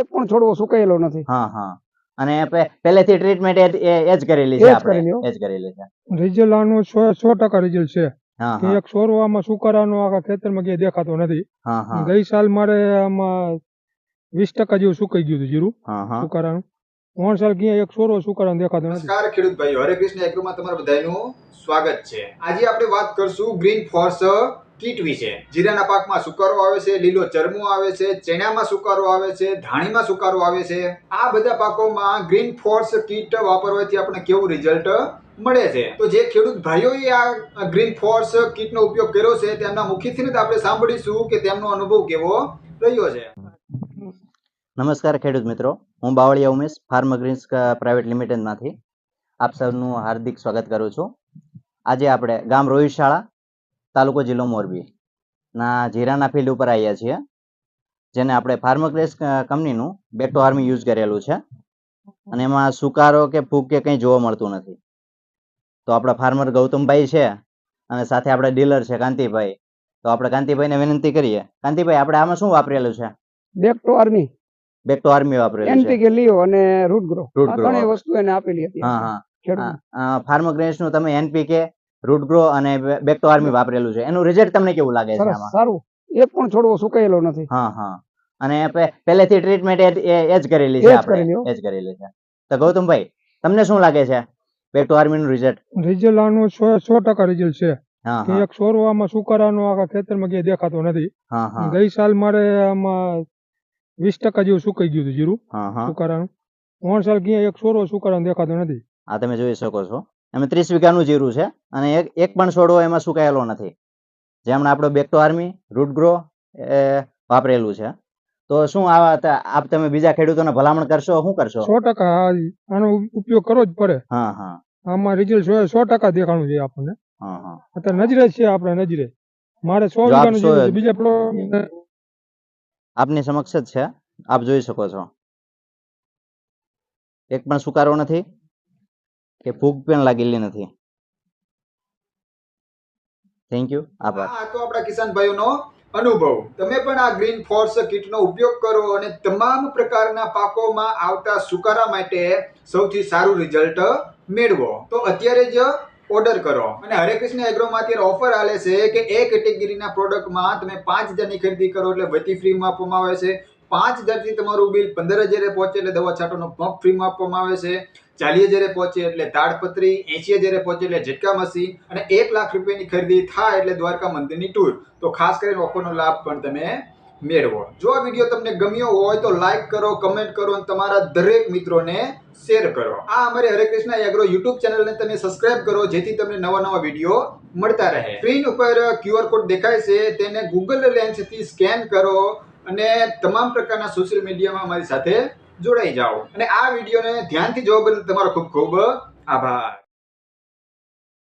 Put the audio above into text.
એક પણ છોડવો સુકાયેલો નથી. હા હા. અને પહેલેથી ટ્રીટમેન્ટ એ જ કરેલી છે આપણે. એ જ કરેલી છે. રિઝલ્ટ આનું સો સો ટકા રિઝલ્ટ છે. કે એક સોરો આમાં સુકારાનો આખા ખેતરમાં ક્યાંય દેખાતો નથી. ગઈ સાલ મારે આમાં વીસ ટકા જેવું સુકાઈ ગયું હતું જીરું. સુકારાનું. ત્રણ સર ગયા એક સોરો સુકારાનો દેખાતો નથી. નમસ્કાર ખેડૂત ભાઈઓ હરે કૃષ્ણ એગ્રોમાં તમારું બધાનું સ્વાગત છે. આજે આપણે વાત કરશું ગ્રીન ફોર્સ કીટ વિશે. જીરાના પાકમાં સુકારો આવે છે લીલો ચરમો આવે છે ચણામાં સુકારો આવે છે ધાણીમાં સુકારો આવે છે. આ બધા પાકોમાં ગ્રીન ફોર્સ કીટ વાપરવાથી આપણે કેવું રિઝલ્ટ મળે છે? તો જે ખેડૂત ભાઈઓએ આ ગ્રીન ફોર્સ કીટનો ઉપયોગ કર્યો છે તેમના મુખીથી જ આપણે સાંભળીશું કે તેમનો અનુભવ કેવો રહ્યો છે. નમસ્કાર ખેડૂત મિત્રો. હું Bavaliya Umesh, farm greens private લિમિટેડમાંથી. આપ સૌનું હાર્દિક સ્વાગત કરું છું. આજે આપણે ગામ રોહિશાળા તાલુકો જિલ્લો મોરબી, ના જીરાના ફિલ્ડ ઉપર આવ્યા છીએ, જેને આપણે ફાર્મગ્રેસ કંપનીનું બેક ટુ આર્મી યુઝ કરેલું છે. અને એમાં સુકારો કે ફૂગ કે કંઈ જોવા મળતું નથી. તો આપણા ફાર્મર ગૌતમભાઈ છે, અને સાથે આપણા ડીલર છે કાંતિભાઈ. તો આપણે કાંતિભાઈને વિનંતી કરીએ. કાંતિભાઈ, આપણે આમાં શું વાપરેલું છે? Back to army back to army વાપરેલું NPK leo અને રૂટ ગ્રો ત્રણેય વસ્તુ એને આપેલી હતી. હા હા. ફાર્મ ફાર્મગ્રેસનું તમે એનપીકે રૂટ ગ્રો અને બેક ટુ આર્મી વાપરેલું છે. એનું રિઝલ્ટ તમને કેવું લાગે છે સારું. એક પણ છોડવો સુકાયેલો નથી. હા હા. અને પહેલેથી ટ્રીટમેન્ટ એ જ કરેલી છે આપણે. એ જ કરેલી છે. તો ગૌતમભાઈ તમને શું લાગે છે? બેક ટુ આર્મી નું રિઝલ્ટ રિઝલ્ટ આનું સો સો ટકા રિઝલ્ટ છે. કે એક સોરો આમાં સુકારાનો આખા ખેતરમાં ક્યાંય દેખાતો નથી. ગઈ સાલ મારે આમાં વીસ ટકા જેવું સુકાઈ ગયું હતું જીરું હા હા. સુકારાનું. ત્રણ સાલ ક્યાંય એક સોરો સુકારાનો દેખાતો નથી. આ તમે જોઈ શકો છો. એમાં ત્રીસ વીઘાનું જીરું છે અને એક એક પણ છોડવો એમાં સુકાયેલો નથી. જેમણે આપણો back to army root grow એ વાપરેલું છે. તો શું આવા આપ તમે બીજા ખેડૂતોને ભલામણ કરશો શું કરશો? સો ટકા આનો ઉપયોગ કરવો જ પડે. હા હા. આમાં રિઝલ્ટ સો ટકા દેખાણું છે આપણને. હા હા. અત્યારે નજરે છે આપણે નજરે. મારે સો વીઘાનું બીજા પ્લો- આપની સમક્ષ જ છે. આપ જોઈ શકો છો. એક પણ સુકારો નથી કે ફૂગ પણ લાગેલી નથી. થેન્ક યુ આભાર. આ તો આપણા કિસાન ભાઈઓનો અનુભવ. તમે પણ આ ગ્રીન ફોર્સ કીટનો ઉપયોગ કરો અને તમામ પ્રકારના પાકોમાં આવતા સુકારા માટે સૌથી સારું રિઝલ્ટ મેળવો. તો અત્યારે જ ઓર્ડર કરો. અને હરે કૃષ્ણ એગ્રોમાં અત્યારે ઓફર આલે છે કે એ કેટેગરીના પ્રોડક્ટમાં તમે પાંચ હજારની ખરીદી કરો એટલે વધી ફ્રીમાં આપવામાં આવે છે. પાંચ હજારથી તમારું બિલ પંદર હજારે પહોંચે એટલે દવા છાંટવાનો પંપ ફ્રીમાં આપવામાં આવે છે. ચાલીસ હજારે પહોંચે એટલે તાડપત્રી એસી હજારે પહોંચે એટલે ઝટકા મશીન અને એક લાખ રૂપિયાની ખરીદી થાય એટલે દ્વારકા મંદિરની ટૂર તો ખાસ કરીને ઓફરનો લાભ પણ તમે મેળવો. જો આ વીડિયો તમને ગમ્યો હોય તો લાઈક કરો કમેન્ટ કરો અને તમારા દરેક મિત્રોને શેર કરો. આ અમારી હરે કૃષ્ણ એગ્રો યુટ્યુબ ચેનલને તમે સબસ્ક્રાઇબ કરો જેથી તમને નવા નવા વીડિયો મળતા રહે. સ્ક્રીન ઉપર ક્યુઆર કોડ દેખાય છે તેને ગૂગલ લેન્સથી સ્કેન કરો અને તમામ પ્રકારના સોશિયલ મીડિયામાં અમારી સાથે જોડાઈ જાઓ. અને આ વિડીયોને ધ્યાનથી જોવા બદલ તમારો ખૂબ ખૂબ આભાર.